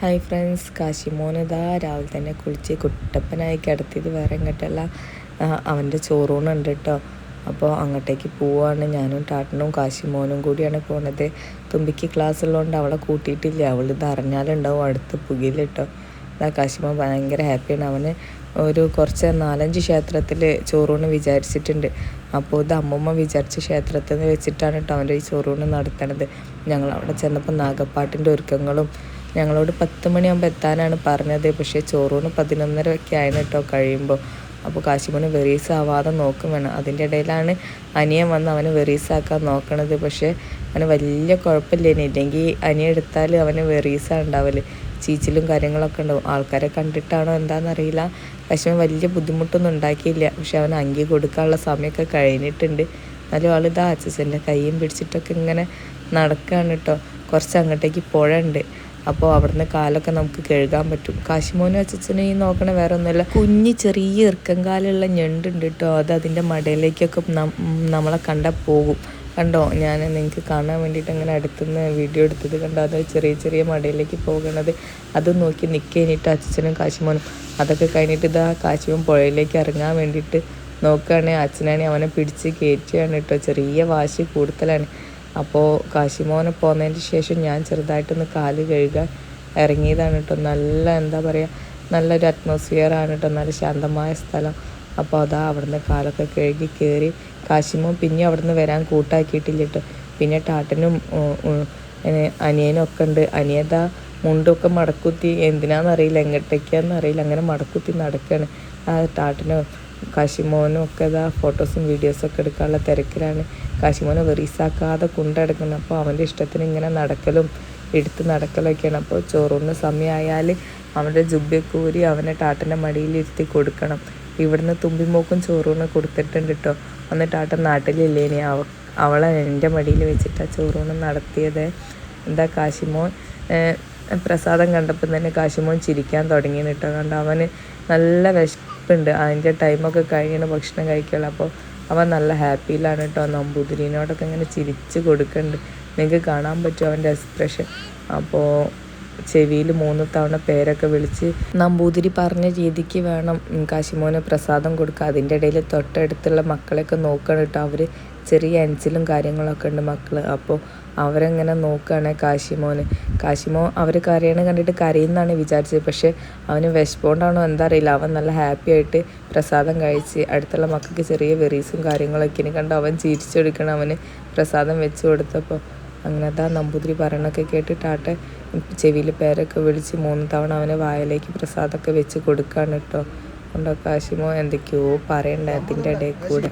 Hi friends കാശിമോനതാ രാവിലെ തന്നെ കുളിച്ച് കുട്ടപ്പനായി കിടത്തിയത് വേറെ എങ്ങോട്ടല്ല. അവന്റെ ചോറൂണുണ്ട് കേട്ടോ. അപ്പോൾ അങ്ങോട്ടേക്ക് പോവാണ്. ഞാനും ടാട്ടനും കാശിമോനും കൂടിയാണ് പോണത്. തുമ്പിക്ക് ക്ലാസ് ഉള്ളതുകൊണ്ട് അവളെ കൂട്ടിയിട്ടില്ല. അവൾ ഇത് അറിഞ്ഞാലുണ്ടാവും അടുത്ത് പുകയിൽ കാശിമോൻ ഭയങ്കര ഹാപ്പിയാണ് അവന് ഒരു കുറച്ച് നാലഞ്ച് ക്ഷേത്രത്തിൽ ചോറൂണ് വിചാരിച്ചിട്ടുണ്ട്. അപ്പോൾ ഇത് അമ്മമ്മ വിചാരിച്ച ക്ഷേത്രത്തിൽ നിന്ന് വെച്ചിട്ടാണ് കേട്ടോ അവന്റെ ഈ ചോറൂണ് നടത്തണത്. ഞങ്ങൾ അവിടെ ചെന്നപ്പോൾ നാഗപ്പാട്ടിന്റെ ഒരുക്കങ്ങളും ഞങ്ങളോട് പത്ത് മണിയാകുമ്പോൾ എത്താനാണ് പറഞ്ഞത്. പക്ഷേ ചോറൂണ് പതിനൊന്നര ഒക്കെ ആയിരുന്നു കേട്ടോ കഴിയുമ്പോൾ അപ്പോൾ കാശിമോന് വെറീസ് ആവാതെ നോക്കും വേണം. അതിന്റെ ഇടയിലാണ് അനിയൻ വന്ന് അവന് വെറീസ് ആക്കാൻ നോക്കണത്. പക്ഷേ അവന് വലിയ കുഴപ്പമില്ലേനി ഇല്ലെങ്കിൽ അനിയൻ എടുത്താൽ അവന് വെറീസാണ് ഉണ്ടാവൽ. ചീച്ചിലും കാര്യങ്ങളൊക്കെ ഉണ്ടാവും. ആൾക്കാരെ കണ്ടിട്ടാണോ എന്താണെന്നറിയില്ല പക്ഷേ വലിയ ബുദ്ധിമുട്ടൊന്നും ഉണ്ടാക്കിയില്ല. പക്ഷെ അവൻ അങ്കി കൊടുക്കാനുള്ള സമയമൊക്കെ കഴിഞ്ഞിട്ടുണ്ട്. എന്നാലും ഇതാ അച്ഛന്റെ കൈയും പിടിച്ചിട്ടൊക്കെ ഇങ്ങനെ നടക്കുകയാണ് കേട്ടോ കുറച്ച് അങ്ങോട്ടേക്ക് പുഴ ഉണ്ട് അപ്പോൾ അവിടുന്ന് കാലൊക്കെ നമുക്ക് കഴുകാൻ പറ്റും. കാശിമോനും അച്ഛനും ഈ നോക്കണ വേറെ ഒന്നുമില്ല. കുഞ്ഞ് ചെറിയ ഇറക്കം കാലുള്ള ഞണ്ടുണ്ട് കേട്ടോ അത് അതിന്റെ മടയിലേക്കൊക്കെ നമ്മളെ കണ്ടാൽ പോകും. കണ്ടോ ഞാൻ നിങ്ങൾക്ക് കാണാൻ വേണ്ടിയിട്ട് അങ്ങനെ അടുത്തുനിന്ന് വീഡിയോ എടുത്തത് കണ്ടോ? അത് ചെറിയ ചെറിയ മടയിലേക്ക് പോകണത്. അത് നോക്കി നിൽക്കഴിഞ്ഞിട്ട് അച്ഛനും കാശിമോനും. അതൊക്കെ കഴിഞ്ഞിട്ട് ഇതാ കാശിമോൻ പുഴയിലേക്ക് ഇറങ്ങാൻ വേണ്ടിയിട്ട് നോക്കുകയാണെങ്കിൽ അച്ഛനാണെങ്കിൽ അവനെ പിടിച്ച് കയറ്റുകയാണ് കേട്ടോ. ചെറിയ വാശി കൂടുതലാണ്. അപ്പോൾ കാശിമോനെ പോന്നതിന് ശേഷം ഞാൻ ചെറുതായിട്ടൊന്ന് കാൽ കഴുകാൻ ഇറങ്ങിയതാണ് കേട്ടോ. നല്ല എന്താ പറയുക നല്ലൊരു അറ്റ്മോസ്ഫിയർ ആണ് കേട്ടോ. നല്ല ശാന്തമായ സ്ഥലം. അപ്പോൾ അതാ അവിടുന്ന് കാലൊക്കെ കഴുകി കയറി കാശിമോ പിന്നെ അവിടുന്ന് വരാൻ കൂട്ടാക്കിയിട്ടില്ല കേട്ടോ പിന്നെ ടാട്ടനും അനിയനും ഒക്കെ ഉണ്ട്. അനിയതാ മുണ്ടൊക്കെ മടക്കുത്തി. എന്തിനാണെന്നറിയില്ല എങ്ങോട്ടേക്കാന്ന് അറിയില്ല. അങ്ങനെ മടക്കുത്തി നടക്കുകയാണ് ആ ടാട്ടനും കാശിമോനും ഒക്കെ ഇതാ ഫോട്ടോസും വീഡിയോസും ഒക്കെ എടുക്കാനുള്ള തിരക്കിലാണ്. കാശിമോനെ വെറീസാക്കാതെ കൊണ്ടെടുക്കുന്നത് അപ്പോൾ അവന്റെ ഇഷ്ടത്തിന് ഇങ്ങനെ നടക്കലും എടുത്ത് നടക്കലൊക്കെയാണ്. അപ്പോൾ ചോറൂണ് സമയമായാൽ അവന്റെ ജുബ്ബയൊക്കെ ഊരി അവനെ ടാട്ടന്റെ മടിയിലിരുത്തി കൊടുക്കണം. ഇവിടുന്ന് തുമ്പിമോക്കും ചോറൂണ് കൊടുത്തിട്ടുണ്ട് കേട്ടോ എന്നിട്ട് ആട്ടം നാട്ടിലില്ലേ ഇനി അവ അവളെ എന്റെ മടിയിൽ വെച്ചിട്ട് ആ ചോറൂണ് നടത്തിയത്. എന്താ കാശിമോൻ? പ്രസാദം കണ്ടപ്പോൾ തന്നെ കാശിമോൻ ചിരിക്കാൻ തുടങ്ങി കേട്ടോ കണ്ട് അവന് നല്ല വിശപ്പുണ്ട്. അതിന്റെ ടൈമൊക്കെ കഴിഞ്ഞാണ് ഭക്ഷണം കഴിക്കുള്ളൂ. അപ്പോൾ അവൻ നല്ല ഹാപ്പിയിലാണ് കേട്ടോ. നമ്പൂതിരിനോടൊക്കെ ഇങ്ങനെ ചിരിച്ച് കൊടുക്കുന്നുണ്ട് നിങ്ങൾക്ക് കാണാൻ പറ്റും അവന്റെ എക്സ്പ്രഷൻ. അപ്പോൾ ചെവിയിൽ മൂന്ന് തവണ പേരൊക്കെ വിളിച്ച് നമ്പൂതിരി പറഞ്ഞ രീതിക്ക് വേണം കാശിമോന് പ്രസാദം കൊടുക്കുക അതിന്റെ ഇടയിൽ തൊട്ടടുത്തുള്ള മക്കളെയൊക്കെ നോക്കണം കേട്ടോ. അവർ ചെറിയ അഞ്ചിലും കാര്യങ്ങളൊക്കെ ഉണ്ട് മക്കൾ അപ്പോൾ അവരെങ്ങനെ നോക്കുകയാണ് കാശിമോന്. കാശിമോ അവർ കരയണ കണ്ടിട്ട് കരയുന്നാണ് വിചാരിച്ചത്. പക്ഷേ അവന് വിശപ്പോണ്ടാണോ എന്താ അറിയില്ല. അവൻ നല്ല ഹാപ്പി ആയിട്ട് പ്രസാദം കഴിച്ച് അടുത്തുള്ള മക്കൾക്ക് ചെറിയ വെറീസും കാര്യങ്ങളൊക്കെ കണ്ട് അവൻ ചിരിച്ചെടുക്കണം. അവന് പ്രസാദം വെച്ച് കൊടുത്തപ്പോൾ അങ്ങനെ അതാ നമ്പൂതിരി പറയണൊക്കെ കേട്ടിട്ടാട്ടെ ചെവിയിൽ പേരൊക്കെ വിളിച്ച് മൂന്ന് തവണ അവനെ വായിലേക്ക് പ്രസാദമൊക്കെ വെച്ച് കൊടുക്കുകയാണ് കേട്ടോ കൊണ്ടോ കാശിമോ? എന്തൊക്കെയോ പറയണ്ട അതിന്റെ ഇടയിൽ കൂടെ.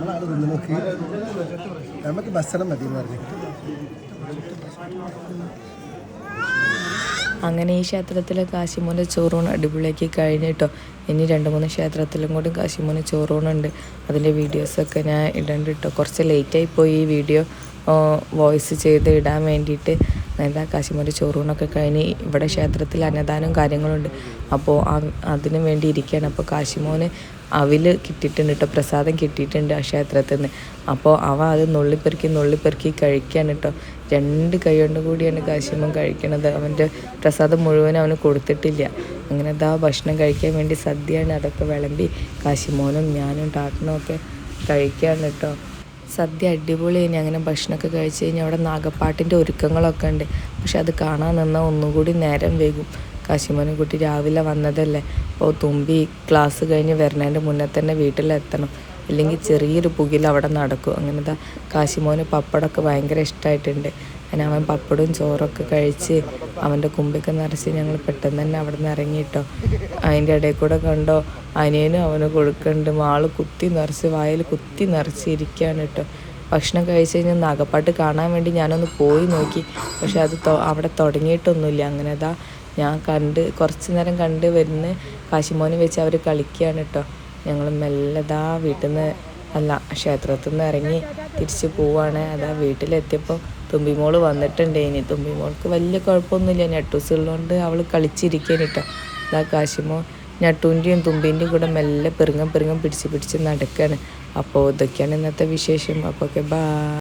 നമ്മളാണ് നിന്ന് നോക്കി നമുക്ക് ഭക്ഷണം മതി എന്ന് പറഞ്ഞു. അങ്ങനെ ഈ ക്ഷേത്രത്തിലെ കാശിമോന്റെ ചോറൂണ് അടിപൊളിയാക്കി കഴിഞ്ഞിട്ടോ ഇനി രണ്ട് മൂന്ന് ക്ഷേത്രത്തിലും കൂടി കാശിമോന് ചോറൂണുണ്ട്. അതിന്റെ വീഡിയോസൊക്കെ ഞാൻ ഇടണ്ട് കുറച്ച് ലേറ്റായി പോയി ഈ വീഡിയോ വോയിസ് ചെയ്ത് ഇടാൻ വേണ്ടിയിട്ട്. എന്താ കാശിമോന്റെ ചോറൂണൊക്കെ കഴിഞ്ഞ് ഇവിടെ ക്ഷേത്രത്തിൽ അന്നദാനവും കാര്യങ്ങളുണ്ട്. അപ്പോൾ അതിനു വേണ്ടി ഇരിക്കുകയാണ്. അപ്പോൾ കാശിമോന് അവിൽ കിട്ടിയിട്ടുണ്ട് കേട്ടോ. പ്രസാദം കിട്ടിയിട്ടുണ്ട് ആ ക്ഷേത്രത്തിൽ നിന്ന് അപ്പോൾ അവ അത് നുള്ളിപ്പെറുക്കി നുള്ളിപ്പെറുക്കി കഴിക്കുകയാണ് കേട്ടോ. രണ്ട് കൈ കൊണ്ട് കൂടിയാണ് കാശിമോൻ കഴിക്കണത്. അവന്റെ പ്രസാദം മുഴുവൻ അവന് കൊടുത്തിട്ടില്ല. അങ്ങനെ അതാ ഭക്ഷണം കഴിക്കാൻ വേണ്ടി സദ്യയാണ്. അതൊക്കെ വിളമ്പി കാശിമോനും ഞാനും ടാട്ടനും ഒക്കെ കഴിക്കുകയാണ് കേട്ടോ. സദ്യ അടിപൊളിയാണ് അങ്ങനെ ഭക്ഷണമൊക്കെ കഴിച്ച് കഴിഞ്ഞാൽ അവിടെ നാഗപ്പാട്ടിന്റെ ഒരുക്കങ്ങളൊക്കെ ഉണ്ട്. പക്ഷെ അത് കാണാൻ നിന്നാൽ ഒന്നുകൂടി നേരം വൈകും. കാശിമോനെ കുട്ടി രാവിലെ വന്നതല്ലേ. അപ്പോൾ തുമ്പി ക്ലാസ് കഴിഞ്ഞ് വരുന്നതിന്റെ മുന്നേ തന്നെ വീട്ടിലെത്തണം. ഇല്ലെങ്കിൽ ചെറിയൊരു പുകിൽ അവിടെ നടക്കും. അങ്ങനെ ദാ കാശിമോന് പപ്പടമൊക്കെ ഭയങ്കര ഇഷ്ടമായിട്ടുണ്ട്. അങ്ങനെ അവൻ പപ്പടവും ചോറൊക്കെ കഴിച്ച് അവന്റെ കുമ്പിക്ക് നിറച്ച് ഞങ്ങൾ പെട്ടെന്ന് തന്നെ അവിടെ നിന്ന് ഇറങ്ങിയിട്ടോ. അതിന്റെ ഇടയിൽ കൂടെ കണ്ടോ അനിയനും അവന് കൊടുക്കുന്നുണ്ട് മാൾ കുത്തി നിറച്ച് വായിൽ കുത്തി നിറച്ച് ഇരിക്കുകയാണ് കേട്ടോ ഭക്ഷണം കഴിച്ച് കഴിഞ്ഞ് നാഗപ്പാട്ട് കാണാൻ വേണ്ടി ഞാനൊന്ന് പോയി നോക്കി. പക്ഷെ അത് അവിടെ തുടങ്ങിയിട്ടൊന്നുമില്ല. അങ്ങനെ അതാ ഞാൻ കണ്ട് കുറച്ച് നേരം കണ്ട് വരുന്ന കാശിമോനെ വെച്ച് അവർ കളിക്കുകയാണ് കേട്ടോ ഞങ്ങൾ മെല്ലതാ വീട്ടിൽ നിന്ന് അല്ല ക്ഷേത്രത്തിൽ നിന്ന് ഇറങ്ങി തിരിച്ച് പോവാണ്. അതാ വീട്ടിലെത്തിയപ്പോൾ തുമ്പിമോൾ വന്നിട്ടുണ്ട് ഇനി. തുമ്പിമോൾക്ക് വലിയ കുഴപ്പമൊന്നുമില്ല. നെട്ടൂസ് ഉള്ളതുകൊണ്ട് അവൾ കളിച്ചിരിക്കാൻ കേട്ടോ അതാ കാശിമോ ഞട്ടൂന്റെയും തുമ്പിന്റെയും കൂടെ മെല്ലെ പെറുങ്ങം പെറുങ്ങം പിടിച്ച് പിടിച്ച് നടക്കുകയാണ് അപ്പോൾ ഇതൊക്കെയാണ് ഇന്നത്തെ വിശേഷം. അപ്പോൾ ഓക്കെ ബാ